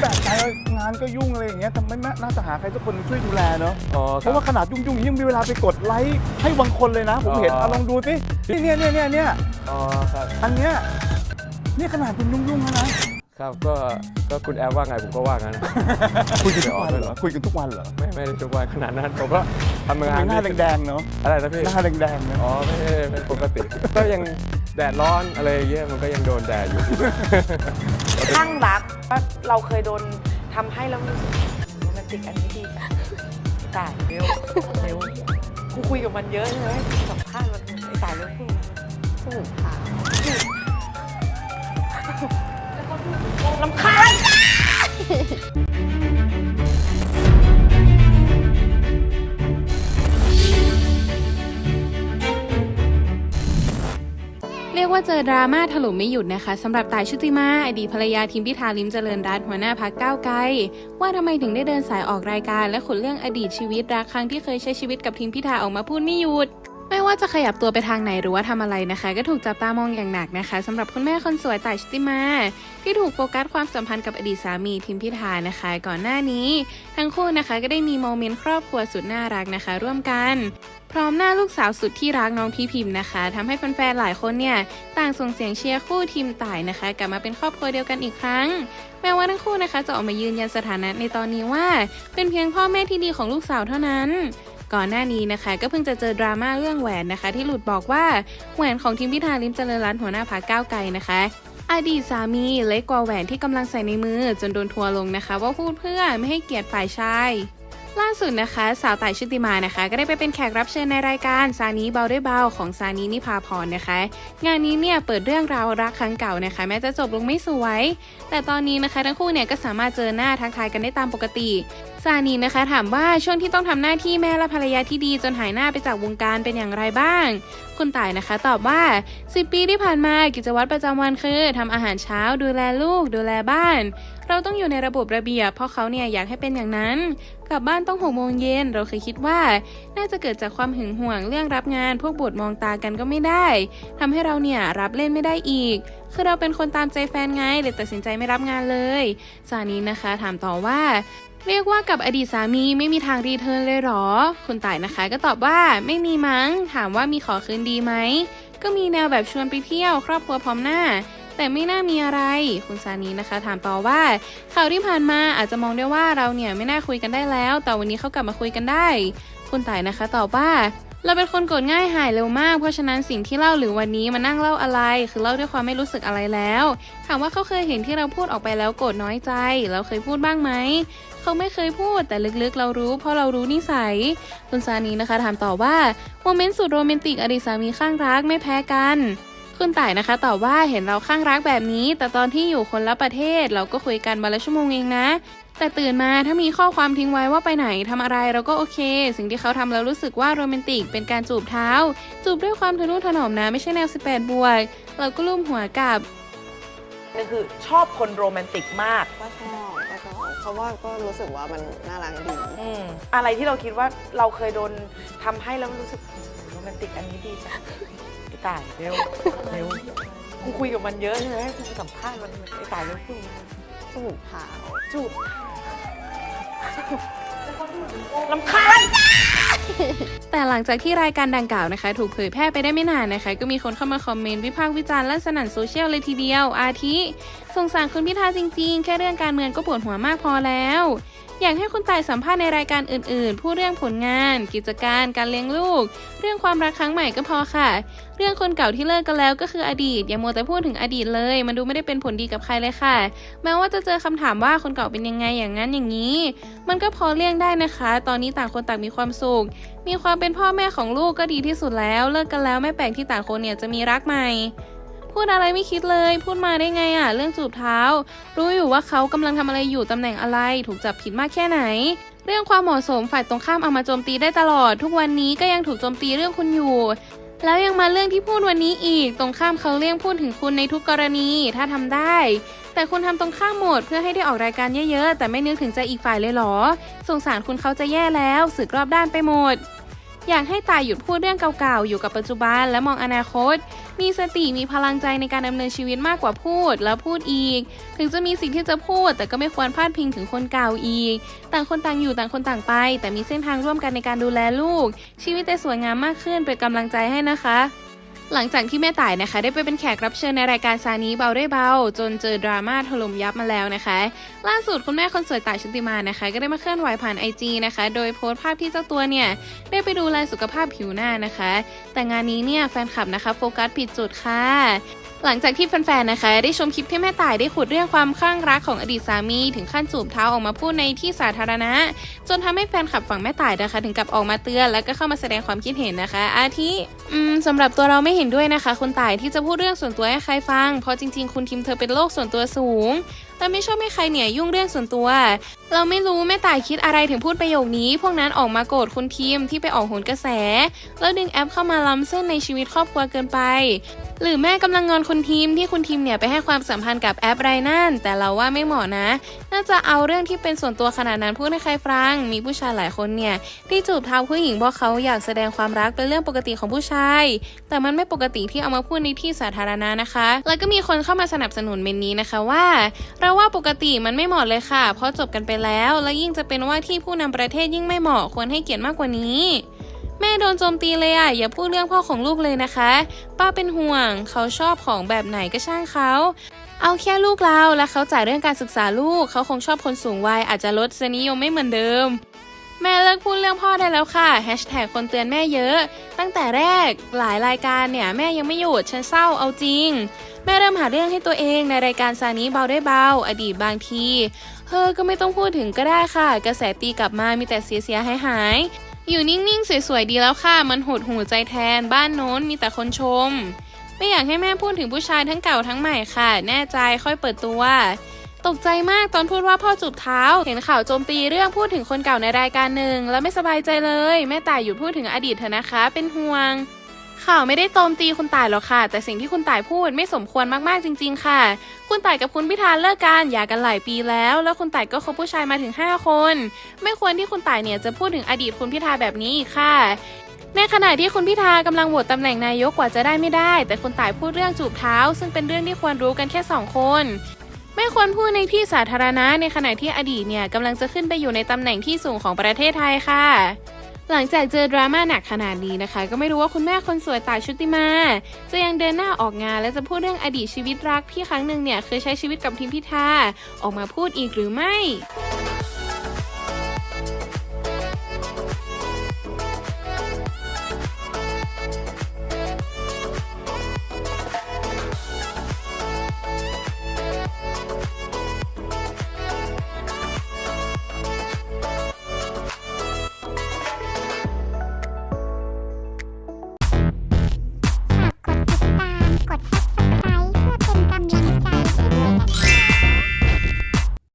แต่ใจว่างานก็ยุ่งอะไรอย่างเงี้ยทำไมน่าน่าจะหาใครสักคนช่วยดูแลเนาะอ๋อเพครัราะบว่าขนาดยุ่งๆยังมีเวลาไปกดไลค์ให้บางคนเลยนะ ผมเห็นอ๋อเอาลองดูสิเนี่ยเนี่ยเนี่ยเนี่ยอ๋อครับอันเนี้ยนี่ขนาดคุณยุ่งๆแล้วนะครับก็ก็คุณแอฟว่าไงผมก็ว่างั้นคุยกันทุกออกวันด้วยเหเหรรออคุยกันทุกวันเหรอไม่ไม่ได้ทุกวันขนาดนั้นผมก็ทำงานหน้าแดงๆเนาะอะไรนะพี่หน้าแดงๆนะอ๋อไม่ไม่ไม่ปกติก็ยังแดดร้อนอะไรอย่างเงี้ยมันก็ยังโดนแดดอยู่ข้าง รักว่าเราเคยโดนทำให้แล้วรู้สึกโรแมนติกอันนี้ดีจังตายเร็วเร็วกูคุยกับมันเยอะใช่ไหมสัมภาษณ์มันไอ้ตายเร็วพูดถูกค่ะลำคาญเรีย ว่าเจอดราม่าถล่มไม่หยุดนะคะสำหรับตายชุติมาอดีตภรรยาทีมพิธาลิมเจริญรัตน์หัวหน้าพักก้าวไกลว่าทำไมถึงได้เดินสายออกรายการ และขนเรื่องอดีตชีวิตรักครั้งที่เคยใช้ชีวิตกับทีมพิธาออกมาพูดไม่หยุด ไม่ว่าจะขยับตัวไปทางไหนหรือว่าทำอะไรนะคะ ก็ถูกจับตามองอย่างหนักนะคะสำหรับคุณแม่คนสวยต่ายชติมา ที่ถูกโฟกัสความสัมพันธ์กับอดีตสามีทีมพิธานะคะ ก่อนหน้านี้ ทั้งคู่นะคะก็ได้มีโมเมนต์ครอบครัวสุดน่ารักนะคะ ร่วมกัน พร้อมหน้าลูกสาวสุดที่รักน้องพี่พิมพ์นะคะทำให้แฟนๆหลายคนเนี่ยต่างส่งเสียงเชียร์คู่ทีมต่ายนะคะ กลับมาเป็นครอบครัวเดียวกันอีกครั้งแม้ว่าทั้งคู่นะคะจะออกมายืนยันสถานะในตอนนี้ว่า เป็นเพียงพ่อแม่ที่ดีของลูกสาวเท่านั้น ก่อนหน้านี้นะคะ ก็เพิ่งจะเจอดราม่าเรื่องแหวนนะคะ ที่หลุดบอกว่าแหวนของทีมพิธาลิมเจริญรัตน์หัวหน้าพรรคก้าวไกลนะคะอดีตสามีเล็กกว่าแหวนที่กำลังใส่ในมือจนโดนทัวลงนะคะ ว่าพูดเพื่อไม่ให้เกียรติฝ่ายชาย ล่าสุดนะคะ สาวต่ายชุติมานะคะ ก็ได้ไปเป็นแขกรับเชิญในรายการซานีเบาด้วยเบาของซานีนิพาพรนะคะ งานนี้เนี่ยเปิดเรื่องราวรักครั้งเก่านะคะ แม้จะจบลงไม่สวย แต่ตอนนี้นะคะทั้งคู่เนี่ยก็สามารถเจอหน้าทักทายกันได้ตามปกติซานีนะคะ ถามว่าช่วงที่ต้องทำหน้าที่แม่และภรรยาที่ดีจนหายหน้าไปจากวงการเป็นอย่างไรบ้าง คุณต่ายนะคะ ตอบว่า 10 ปีที่ผ่านมากิจวัตรประจำวันคือทำอาหารเช้าดูแลลูก ดูแลบ้าน เราต้องอยู่ในระบบระเบียบเพราะเขาเนี่ยอยากให้เป็นอย่างนั้น กลับบ้านต้องหกโมงเย็นเราเคยคิดว่า น่าจะเกิดจากความหึงหวงเรื่องรับงาน พวกบทมองตากันก็ไม่ได้ทำให้เราเนี่ยรับเล่นไม่ได้อีก คือเราเป็นคนตามใจแฟนไงเลยตัดสินใจไม่รับงานเลยสานี้นะคะ ถามต่อว่าเรียกว่ากับอดีตสามีไม่มีทางรีเทิร์นเลยหรอ คุณต่ายนะคะก็ตอบว่าไม่มีมั้ง ถามว่ามีขอคืนดีไหม ก็มีแนวแบบชวนไปเที่ยว ครอบครัวพร้อมหน้า แต่ไม่น่ามีอะไร คุณซานีนะคะ ถามต่อว่า ข่าวที่ผ่านมาอาจจะมองได้ว่าเราเนี่ยไม่น่าคุยกันได้แล้ว แต่วันนี้เขากลับมาคุยกันได้ คุณต่ายนะคะตอบว่าเราเป็นคนโกรธง่ายหายเร็วมาก เพราะฉะนั้นสิ่งที่เล่าหรือวันนี้มานั่งเล่าอะไร คือเล่าด้วยความไม่รู้สึกอะไรแล้ว ถามว่าเขาเคยเห็นที่เราพูดออกไปแล้วโกรธน้อยใจ เราเคยพูดบ้างไหมเขาไม่เคยพูดแต่ลึกๆ เรารู้ เพราะเรารู้นิสัย คุณซานีนะคะถามต่อว่าโมเมนต์สุดโรแมนติกอดีตสามีข้างรักไม่แพ้กัน คุณต่ายนะคะตอบว่าเห็นเราข้างรักแบบนี้ แต่ตอนที่อยู่คนละประเทศเราก็คุยกันวันละชั่วโมงเองนะ แต่ตื่นมาถ้ามีข้อความทิ้งไว้ว่าไปไหนทำอะไรเราก็โอเค สิ่งที่เขาทำแล้วรู้สึกว่าโรแมนติกเป็นการจูบเท้า จูบด้วยความทะนุถนอมนะไม่ใช่แนว 18 บวกเราก็ลูบหัวกลับนั่นคือชอบคนโรแมนติกมาก ก็ชอบก็ชอบเพราะว่าก็รู้สึกว่ามันน่ารักดี อืมอะไรที่เราคิดว่าเราเคยโดนทำให้แล้วรู้สึกโรแมนติกอันนี้ดีจัง ไอ้ตายเร็วเร็วกูคุยกับมันเยอะใช่ไหมกูสัมภาษณ์มันไอ้ตายเร็วพูดจูบเท้าจูบลำคาญแต่หลังจากที่รายการดังกล่าวนะคะ ถูกเผยแพร่ไปได้ไม่นานนะคะ ก็มีคนเข้ามาคอมเมนต์วิพากษ์วิจารณ์และสนั่นโซเชียลเลยทีเดียว อาทิ สงสารคุณพิธาจริงๆ แค่เรื่องการเมืองก็ปวดหัวมากพอแล้ว อยากให้คุณตายสัมภาษณ์ในรายการอื่นๆ พูดเรื่องผลงาน กิจการ การเลี้ยงลูก เรื่องความรักครั้งใหม่ก็พอค่ะ เรื่องคนเก่าที่เลิกกันแล้วก็คืออดีต อย่ามัวแต่พูดถึงอดีตเลย มันดูไม่ได้เป็นผลดีกับใครเลยค่ะ แม้ว่าจะเจอคำถามว่าคนเก่าเป็นยังไงอย่างนั้นอย่างนี้ มันก็พอเลี่ยงได้นะคะ ตอนนี้ต่างคนต่างมีความสุข มีความเป็นพ่อแม่ของลูกก็ดีที่สุดแล้ว เลิกกันแล้วไม่แปลกที่ต่างคนเนี่ยจะมีรักใหม่ พูดอะไรไม่คิดเลย พูดมาได้ไงอะ่ะ เรื่องจูบเท้า รู้อยู่ว่าเขากำลังทำอะไรอยู่ตำแหน่งอะไร ถูกจับผิดมากแค่ไหน เรื่องความเหมาะสมฝ่ายตรงข้ามเอามาโจมตีได้ตลอด ทุกวันนี้ก็ยังถูกโจมตีเรื่องคุณอยู่แล้วยังมาเรื่องที่พูดวันนี้อีก ตรงข้ามเขาเลี่ยงพูดถึงคุณในทุกกรณีถ้าทำได้ แต่คุณทำตรงข้ามหมดเพื่อให้ได้ออกรายการเยอะๆ แต่ไม่นึกถึงใจอีกฝ่ายเลยเหรอ สงสารคุณเขาจะแย่แล้วสึกรอบด้านไปหมด อยากให้ตายหยุดพูดเรื่องเก่าๆ อยู่กับปัจจุบันและมองอนาคต มีสติมีพลังใจในการดำเนินชีวิตมากกว่าพูดแล้วพูดอีก ถึงจะมีสิ่งที่จะพูด แต่ก็ไม่ควรพลาดพิงถึงคนเก่าอีก ต่างคนต่างอยู่ต่างคนต่างไป แต่มีเส้นทางร่วมกันในการดูแลลูก ชีวิตจะสวยงามมากขึ้นเป็นกำลังใจให้นะคะ หลังจากที่แม่ต่ายนะคะได้ไปเป็นแขกรับเชิญในรายการซานี้เบาได้เบา จนเจอดราม่าถล่มยับมาแล้วนะคะ ล่าสุดคุณแม่คนสวยต่ายชุติมานะคะ ก็ได้มาเคลื่อนไหวผ่านไอจีนะคะ โดยโพสต์ภาพที่เจ้าตัวเนี่ยได้ไปดูแลสุขภาพผิวหน้านะคะ แต่งานนี้เนี่ยแฟนคลับนะคะโฟกัสผิดจุดค่ะ หลังจากที่แฟนๆ นะคะ ได้ชมคลิปที่แม่ต่ายได้ขุดเรื่องความคลั่งรักของอดีตสามีถึงขั้นจูบเท้าออกมาพูดในที่สาธารณะ จนทำให้แฟนคลับฝั่งแม่ต่ายนะคะ ถึงกับออกมาเตือนแล้วก็เข้ามาแสดงความคิดเห็นนะคะ อาทิอืมสำหรับตัวเราไม่เห็นด้วยนะคะ คุณต่ายที่จะพูดเรื่องส่วนตัวให้ใครฟัง เพราะจริง ๆ คุณทิมเธอเป็นโรคส่วนตัวสูง และไม่ชอบให้ใครเนี่ยยุ่งเรื่องส่วนตัว เราไม่รู้แม่ต่ายคิดอะไรถึงพูดประโยคนี้ พวกนั้นออกมาโกรธคุณทีมที่ไปออกโหนกระแส แล้วดึงแอปเข้ามาล้ำเส้นในชีวิตครอบครัวเกินไป หรือแม่กำลังงอนคุณทีมที่คุณทีมเนี่ยไปให้ความสัมพันธ์กับแอปไรนั่น แต่เราว่าไม่เหมาะนะ น่าจะเอาเรื่องที่เป็นส่วนตัวขนาดนั้นพูดให้ใครฟัง มีผู้ชายหลายคนเนี่ยที่จูบเท้าผู้หญิงเพราะเขาอยากแสดงความรักเป็นเรื่องปกติของผู้ชาย แต่มันไม่ปกติที่เอามาพูดในที่สาธารณะนะคะ แล้วก็มีคนเข้ามาสนับสนุนเมนนี้นะคะว่าเราราว่าปกติมันไม่เหมาะเลยค่ะ เพราะจบกันไปแล้ว และยิ่งจะเป็นว่าที่ผู้นำประเทศยิ่งไม่เหมาะควรให้เกียรติมากกว่านี้ แม่โดนโจมตีเลยอะอย่าพูดเรื่องพ่อของลูกเลยนะคะ ป้าเป็นห่วง เขาชอบของแบบไหนก็ช่างเขาเอาแค่ลูกเราและเขาจ่ายเรื่องการศึกษาลูก เขาคงชอบคนสูงวัยอาจจะลดสนิยมไม่เหมือนเดิม แม่เลิกพูดเรื่องพ่อได้แล้วค่ะแฮชแท็กคนเตือนแม่เยอะ ตั้งแต่แรกหลายรายการเนี่ย แม่ยังไม่หยุดฉันเศร้าเอาจริง แม่เริ่มหาเรื่องให้ตัวเองในรายการซานี้เบาได้เบา อดีตบางทีเฮ้อก็ไม่ต้องพูดถึงก็ได้ค่ะ กระแสตีกลับมามีแต่เสียเสียหายหายๆอยู่นิ่งๆ สวยๆ ดีแล้วค่ะ มันหดหูใจแทน บ้านโน้นมีแต่คนชม ไม่อยากให้แม่พูดถึงผู้ชายทั้งเก่าทั้งใหม่ค่ะ แน่ใจค่อยเปิดตัว ตกใจมากตอนพูดว่าพ่อจูบเท้า เห็นข่าวโจมตีเรื่องพูดถึงคนเก่าในรายการหนึ่ง แล้วไม่สบายใจเลย แม่ต่ายหยุดพูดถึงอดีตเถอะนะคะ เป็นห่วง ข่าวไม่ได้โจมตีคุณต่ายหรอกค่ะ แต่สิ่งที่คุณต่ายพูดไม่สมควรมากๆจริง ๆ ค่ะ คุณต่ายกับคุณพิธาเลิกกันหย่ากันหลายปีแล้ว แล้วคุณต่ายก็คบผู้ชายมาถึง 5 คน ไม่ควรที่คุณต่ายเนี่ยจะพูดถึงอดีตคุณพิธาแบบนี้อีกค่ะในขณะที่คุณพิธากำลังโหวตตำแหน่งนายกกว่าจะได้ไม่ได้ แต่คุณต่ายพูดเรื่องจูบเท้า ซึ่งเป็นเรื่องที่ควรรู้กันแค่สองคน ไม่ควรพูดในที่สาธารณะในขณะที่อดีตเนี่ยกำลังจะขึ้นไปอยู่ในตำแหน่งที่สูงของประเทศไทยค่ะ หลังจากเจอดราม่าหนักขนาดนี้นะคะ ก็ไม่รู้ว่าคุณแม่คนสวยตายชุติมา จะยังเดินหน้าออกงานและจะพูดเรื่องอดีตชีวิตรักที่ครั้งหนึ่งเนี่ยเคยใช้ชีวิตกับทีมพิธาออกมาพูดอีกหรือไม่